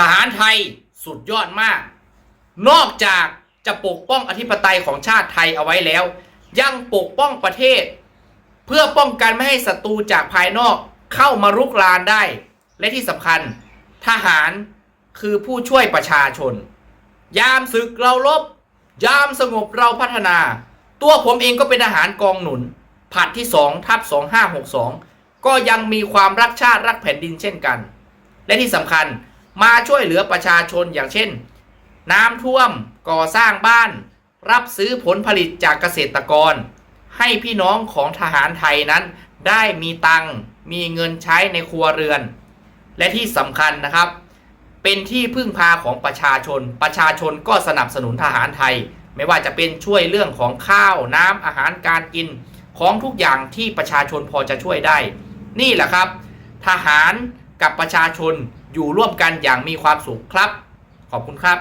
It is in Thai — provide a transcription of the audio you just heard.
ทหารไทยสุดยอดมาก นอกจากจะปกป้องอธิปไตยของชาติไทยเอาไว้แล้ว ยังปกป้องประเทศ เพื่อป้องกันไม่ให้ศัตรูจากภายนอกเข้ามารุกรานได้ และที่สำคัญ ทหารคือผู้ช่วยประชาชน ยามศึกเราลบ ยามสงบเราพัฒนา ตัวผมเองก็เป็นทหารกองหนุน ผัดที่2ทับ2562 ก็ยังมีความรักชาติรักแผ่นดินเช่นกัน และที่สำคัญ มาช่วยเหลือประชาชนอย่างเช่น น้ำท่วมก่อสร้างบ้าน รับซื้อผลผลิตจากเกษตรกร ให้พี่น้องของทหารไทยนั้น ได้มีตังมีเงินใช้ในครัวเรือน และที่สำคัญนะครับ เป็นที่พึ่งพาของประชาชน ประชาชนก็สนับสนุนทหารไทย ไม่ว่าจะเป็นช่วยเรื่องของข้าวน้ำอาหารการกินของทุกอย่างที่ประชาชนพอจะช่วยได้ นี่แหละครับ ทหาร กับประชาชนอยู่ร่วมกันอย่างมีความสุขครับ ขอบคุณครับ